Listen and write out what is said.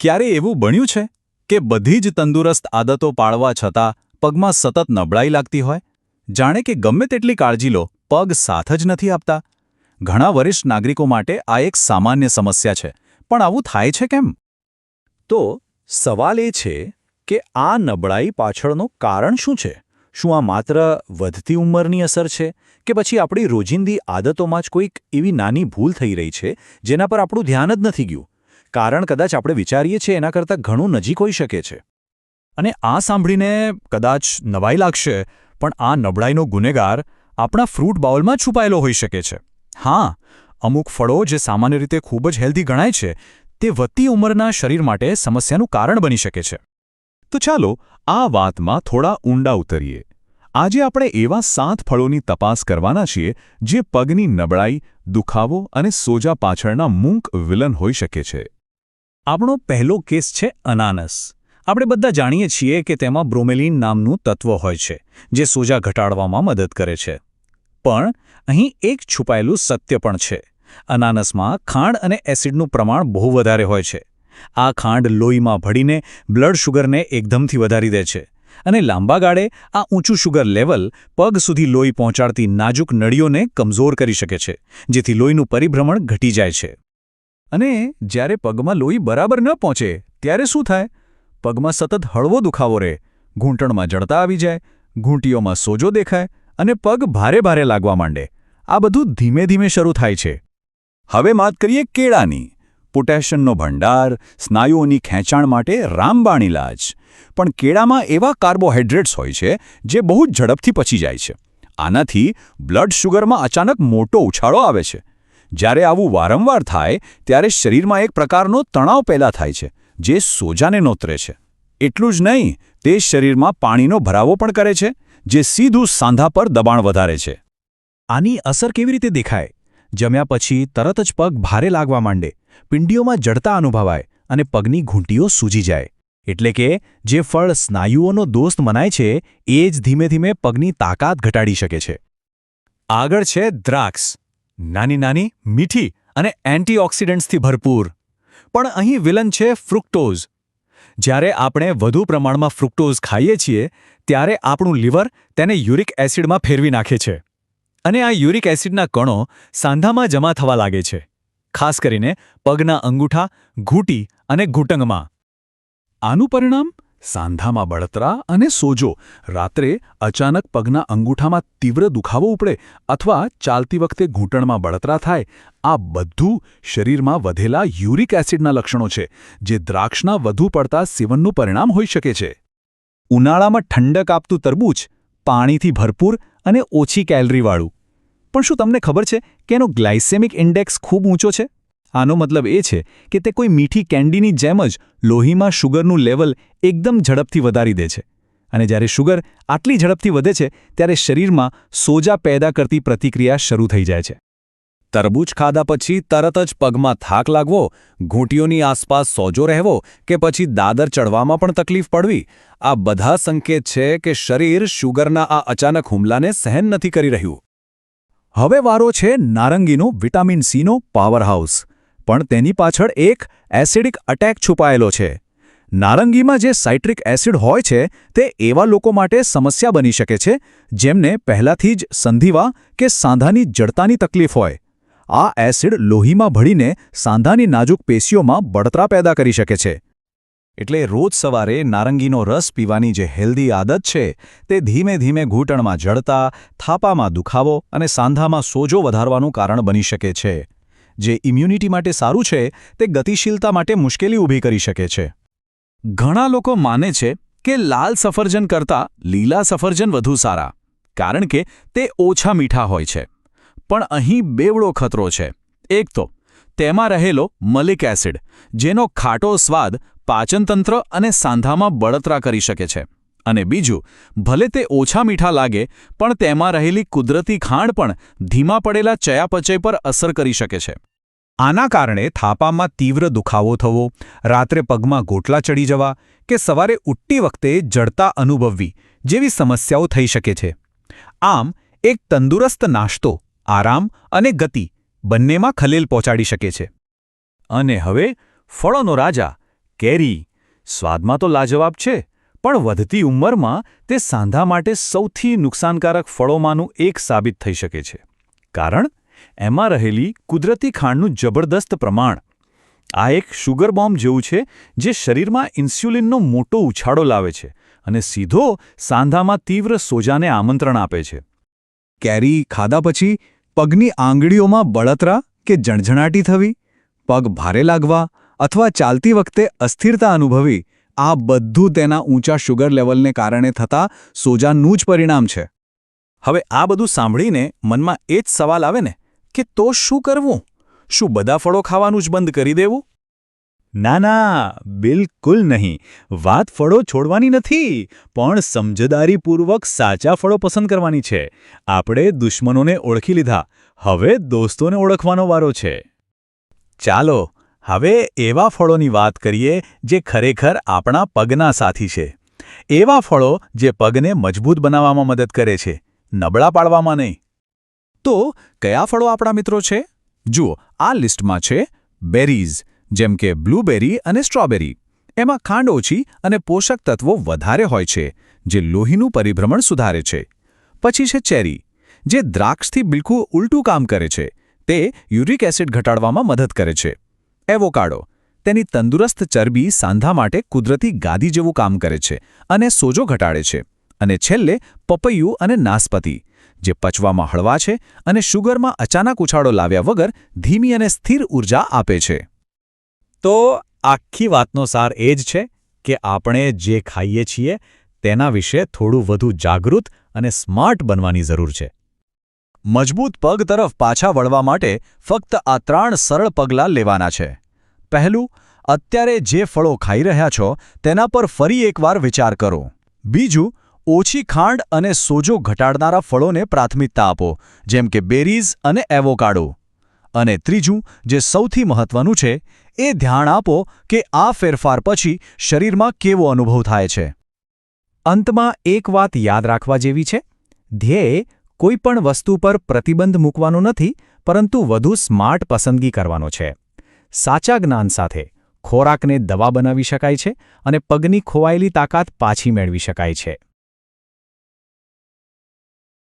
ક્યારે એવું બન્યું છે કે બધી જ તંદુરસ્ત આદતો પાળવા છતાં પગમાં સતત નબળાઈ લાગતી હોય? જાણે કે ગમે તેટલી કાળજી લો, પગ સાથ જ નથી આપતા. ઘણા વરિષ્ઠ નાગરિકો માટે આ એક સામાન્ય સમસ્યા છે, પણ આવું થાય છે કેમ? તો સવાલ એ છે કે આ નબળાઈ પાછળનું કારણ શું છે? શું આ માત્ર વધતી ઉંમરની અસર છે કે પછી આપણી રોજિંદી આદતોમાં જ કોઈક એવી નાની ભૂલ થઈ રહી છે જેના પર આપણું ધ્યાન જ નથી ગયું? કારણ કદાચ આપણે વિચારીએ છીએ એના કરતાં ઘણું નજીક હોઈ શકે છે. અને આ સાંભળીને કદાચ નવાઈ લાગશે, પણ આ નબળાઈનો ગુનેગાર આપણા ફ્રૂટ બાઉલમાં છુપાયેલો હોઈ શકે છે. હા, અમુક ફળો જે સામાન્ય રીતે ખૂબ જ હેલ્ધી ગણાય છે, તે વધતી ઉંમરના શરીર માટે સમસ્યાનું કારણ બની શકે છે. તો ચાલો, આ વાતમાં થોડા ઊંડા ઉતરીએ. આજે આપણે એવા સાત ફળોની તપાસ કરવાના છીએ, જે પગની નબળાઈ, દુખાવો અને સોજા પાછળના મૂંક વિલન હોઈ શકે છે. આપણો પહેલો કેસ છે અનાનસ. આપણે બધા જાણીએ છીએ કે તેમાં બ્રોમેલિન નામનું તત્વ હોય છે, જે સોજા ઘટાડવામાં મદદ કરે છે. પણ અહીં એક છુપાયેલું સત્ય પણ છે. અનાનસમાં ખાંડ અને એસિડનું પ્રમાણ બહુ વધારે હોય છે. આ ખાંડ લોહીમાં ભળીને બ્લડ શુગરને એકદમથી વધારી દે છે. અને લાંબા ગાળે આ ઊંચું શુગર લેવલ પગ સુધી લોહી પહોંચાડતી નાજુક નળીઓને કમજોર કરી શકે છે, જેથી લોહીનું પરિભ્રમણ ઘટી જાય છે. અને જ્યારે પગમાં લોહી બરાબર ન પહોંચે, ત્યારે શું થાય? પગમાં સતત હળવો દુખાવો રહે, ઘૂંટણમાં જડતા આવી જાય, ઘૂંટીઓમાં સોજો દેખાય અને પગ ભારે ભારે લાગવા માંડે. આ બધું ધીમે ધીમે શરૂ થાય છે. હવે વાત કરીએ કેળાની. પોટેશિયમનો ભંડાર, સ્નાયુઓની ખેંચાણ માટે રામબાણ ઇલાજ પણ કેળામાં એવા કાર્બોહાઈડ્રેટ્સ હોય છે જે બહુ જ ઝડપથી પચી જાય છે. આનાથી બ્લડ શુગરમાં અચાનક મોટો ઉછાળો આવે છે. જ્યારે આવું વારંવાર થાય, ત્યારે શરીરમાં એક પ્રકારનો તણાવ પેદા થાય છે, જે સોજાને નોતરે છે. એટલું જ નહીં, તે શરીરમાં પાણીનો ભરાવો પણ કરે છે, જે સીધું સાંધા પર દબાણ વધારે છે. આની અસર કેવી રીતે દેખાય? જમ્યા પછી તરત જ પગ ભારે લાગવા માંડે, પિંડીઓમાં જડતા અનુભવાય અને પગની ઘૂંટીઓ સૂજી જાય. એટલે કે, જે ફળ સ્નાયુઓનો દોસ્ત મનાય છે, એ જ ધીમે ધીમે પગની તાકાત ઘટાડી શકે છે. આગળ છે દ્રાક્ષ. નાની નાની, મીઠી અને એન્ટીઓક્સિડન્ટ્સથી ભરપૂર. પણ અહીં વિલન છે ફ્રુક્ટોઝ. જ્યારે આપણે વધુ પ્રમાણમાં ફ્રુક્ટોઝ ખાઈએ છીએ, ત્યારે આપણું લીવર તેને યુરિક એસિડમાં ફેરવી નાખે છે. અને આ યુરિક એસિડના કણો સાંધામાં જમા થવા લાગે છે, ખાસ કરીને પગના અંગૂઠા, ઘૂંટી અને ઘૂંટંગમાં. આનું પરિણામ? સાંધામાં બળતરા અને સોજો. રાત્રે અચાનક પગના અંગૂઠામાં તીવ્ર દુખાવો ઉપડે અથવા ચાલતી વખતે ઘૂંટણમાં બળતરા થાય, આ બધું શરીરમાં વધેલા યુરિક એસિડના લક્ષણો છે, જે દ્રાક્ષના વધુ પડતા સેવનનું પરિણામ હોઈ શકે છે. ઉનાળામાં ઠંડક આપતું તરબૂચ, પાણીથી ભરપૂર અને ઓછી કેલરીવાળું. પણ શું તમને ખબર છે કે એનો ગ્લાયસેમિક ઇન્ડેક્સ ખૂબ ઊંચો છે? આનો મતલબ એ છે કે તે કોઈ મીઠી કેન્ડીની જેમ જ લોહીમાં શુગરનું લેવલ એકદમ ઝડપથી વધારી દે છે. અને જ્યારે શુગર આટલી ઝડપથી વધે છે, ત્યારે શરીરમાં સોજા પેદા કરતી પ્રતિક્રિયા શરૂ થઈ જાય છે. તરબૂચ ખાધા પછી તરત જ પગમાં થાક લાગવો, ઘૂંટીઓની આસપાસ સોજો રહેવો કે પછી દાદર ચડવામાં પણ તકલીફ પડવી, આ બધા સંકેત છે કે શરીર શુગરના આ અચાનક હુમલાને સહન નથી કરી રહ્યું. હવે વારો છે નારંગીનો વિટામિન સીનો પાવરહાઉસ. પણ તેની પાછળ એક એસિડિક અટેક છુપાયેલો છે. નારંગીમાં જે સાઇટ્રિક એસિડ હોય છે, તે એવા લોકો માટે સમસ્યા બની શકે છે, જેમને પહેલાથી જ સંધિવા કે સાંધાની જડતાની તકલીફ હોય. આ એસિડ લોહીમાં ભળીને સાંધાની નાજુક પેશીઓમાં બળતરા પેદા કરી શકે છે. એટલે રોજ સવારે નારંગીનો રસ પીવાની જે હેલ્ધી આદત છે, તે ધીમે ધીમે ઘૂંટણમાં જડતા, થાપામાં દુખાવો અને સાંધામાં સોજો વધારવાનું કારણ બની શકે છે. જે ઇમ્યુનિટી માટે સારું છે, તે ગતિશીલતા માટે મુશ્કેલી ઊભી કરી શકે છે. ઘણા લોકો માને છે કે લાલ સફરજન કરતાં લીલા સફરજન વધુ સારા, કારણ કે તે ઓછા મીઠા હોય છે. પણ અહીં બેવડો ખતરો છે. એક તો, તેમાં રહેલો મલિક એસિડ, જેનો ખાટો સ્વાદ પાચનતંત્ર અને સાંધામાં બળતરા કરી શકે છે. અને બીજું, ભલે તે ઓછા મીઠા લાગે, પણ તેમાં રહેલી કુદરતી ખાંડ પણ ધીમા પડેલા ચયાપચય પર અસર કરી શકે છે. આના કારણે થાપામાં તીવ્ર દુખાવો થવો, રાત્રે પગમાં ગોટલા ચડી જવા કે સવારે ઉઠતી વખતે જડતા અનુભવવી જેવી સમસ્યાઓ થઈ શકે છે. આમ, એક તંદુરસ્ત નાશ્તો આરામ અને ગતિ બંનેમાં ખલેલ પહોંચાડી શકે છે. અને હવે, ફળોનો રાજા, કેરી, સ્વાદમાં તો લાજવાબ છે, પણ વધતી ઉંમરમાં તે સાંધા માટે સૌથી નુકસાનકારક ફળોમાંનું એક સાબિત થઈ શકે છે. કારણ એમાં રહેલી કુદરતી ખાંડનું જબરદસ્ત પ્રમાણ. આ એક શુગર બોમ્બ જેવું છે, જે શરીરમાં ઇન્સ્યુલિનનો મોટો ઉછાળો લાવે છે અને સીધો સાંધામાં તીવ્ર સોજાને આમંત્રણ આપે છે. કેરી ખાધા પછી પગની આંગળીઓમાં બળતરા કે જણઝણાટી થવી, પગ ભારે લાગવા અથવા ચાલતી વખતે અસ્થિરતા અનુભવી, આ બધું તેના ઊંચા શુગર લેવલને કારણે થતા સોજાનું જ પરિણામ છે. હવે આ બધું સાંભળીને મનમાં એ જ સવાલ આવે ને કે તો શું કરવું? શું બધા ફળો ખાવાનું જ બંધ કરી દેવું? ના ના, બિલકુલ નહીં. વાત ફળો છોડવાની નથી, પણ સમજદારીપૂર્વક સાચા ફળો પસંદ કરવાની છે. આપણે દુશ્મનોને ઓળખી લીધા. હવે દોસ્તોને ઓળખવાનો વારો છે. ચાલો, હવે એવા ફળોની વાત કરીએ જે ખરેખર આપણા પગના સાથી છે. એવા ફળો જે પગને મજબૂત બનાવવામાં મદદ કરે છે. નબળા પાડવામાં નહીં. તો કયા ફળો આપણા મિત્રો છે? જુઓ, આ લિસ્ટમાં છે બેરીઝ, જેમ કે બ્લૂબેરી અને સ્ટ્રોબેરી. એમાં ખાંડ ઓછી અને પોષક તત્વો વધારે હોય છે, જે લોહીનું પરિભ્રમણ સુધારે છે. પછી છે ચેરી, જે દ્રાક્ષથી બિલકુલ ઉલટું કામ કરે છે. તે યુરિક એસિડ ઘટાડવામાં મદદ કરે છે. એવોકાડો, તેની તંદુરસ્ત ચરબી સાંધા માટે કુદરતી ગાદી જેવું કામ કરે છે અને સોજો ઘટાડે છે. અને છેલ્લે પપૈયું અને નાસપતિ. જે પચવામાં હળવા છે અને શુગરમાં અચાનક ઉછાળો લાવ્યા વગર ધીમી અને સ્થિર ઊર્જા આપે છે. તો આખી વાતનો સાર એ જ છે કે આપણે જે ખાઈએ છીએ તેના વિશે થોડું વધુ જાગૃત અને સ્માર્ટ બનવાની જરૂર છે. મજબૂત પગ તરફ પાછા વળવા માટે ફક્ત આ ત્રણ સરળ પગલાં લેવાના છે. પહેલું, અત્યારે જે ફળો ખાઈ રહ્યા છો તેના પર ફરી એકવાર વિચાર કરો. બીજું ઓછી ખાંડ અને સોજો ઘટાડનારા ફળોને પ્રાથમિકતા આપો, જેમ કે બેરીઝ અને એવોકાડો. અને ત્રીજું, જે સૌથી મહત્વનું છે, એ ધ્યાન આપો કે આ ફેરફાર પછી શરીરમાં કેવો અનુભવ થાય છે. અંતમાં એક વાત યાદ રાખવા જેવી છે. ધ્યેય કોઈ પણ વસ્તુ પર પ્રતિબંધ મૂકવાનો નથી, પરંતુ વધુ સ્માર્ટ પસંદગી કરવાનો છે. સાચા જ્ઞાન સાથે ખોરાકને દવા બનાવી શકાય છે અને પગની ખોવાયેલી તાકાત પાછી મેળવી શકાય છે.